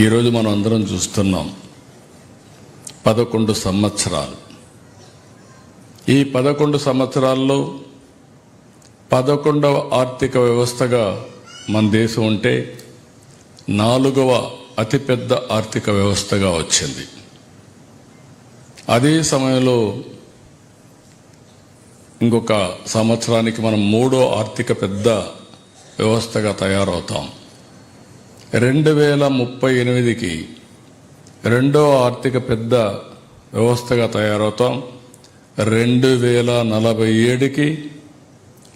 ఈరోజు మనం అందరం చూస్తున్నాం పదకొండు సంవత్సరాలు. ఈ పదకొండు సంవత్సరాల్లో పదకొండవ ఆర్థిక వ్యవస్థగా మన దేశం ఉంటే నాలుగవ అతిపెద్ద ఆర్థిక వ్యవస్థగా వచ్చింది. అదే సమయంలో ఇంకొక సంవత్సరానికి మనం మూడో ఆర్థిక పెద్ద వ్యవస్థగా తయారవుతాం. రెండు వేల ముప్పై ఎనిమిదికి రెండో ఆర్థిక పెద్ద వ్యవస్థగా తయారవుతాం. రెండు వేల నలభై ఏడుకి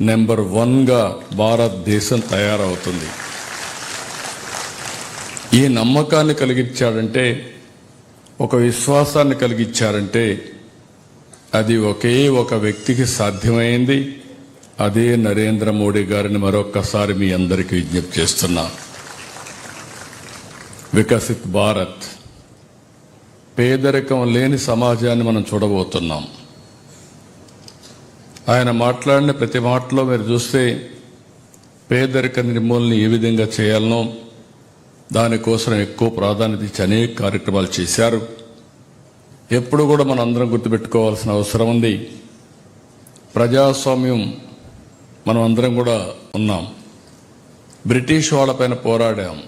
నెంబర్ వన్గా భారతదేశం తయారవుతుంది. ఈ నమ్మకాన్ని కలిగించాడంటే ఒక విశ్వాసాన్ని కలిగించారంటే అది ఒకే ఒక వ్యక్తికి సాధ్యమైంది. అదే నరేంద్ర మోడీ గారిని మరొక్కసారి మీ అందరికీ విజ్ఞప్తి చేస్తున్నాను వికసిత్ భారత్. పేదరికం లేని సమాజాన్ని మనం చూడబోతున్నాం. ఆయన మాట్లాడిన ప్రతి మాటలో మీరు చూస్తే పేదరిక నిర్మూలన ఏ విధంగా చేయాలనో దానికోసం ఎక్కువ ప్రాధాన్యత ఇచ్చి అనేక కార్యక్రమాలు చేశారు. ఎప్పుడు కూడా మనం అందరం గుర్తుపెట్టుకోవాల్సిన అవసరం ఉంది. ప్రజాస్వామ్యం మనం అందరం కూడా ఉన్నాం. బ్రిటిష్ వాళ్ళపైన పోరాడాం.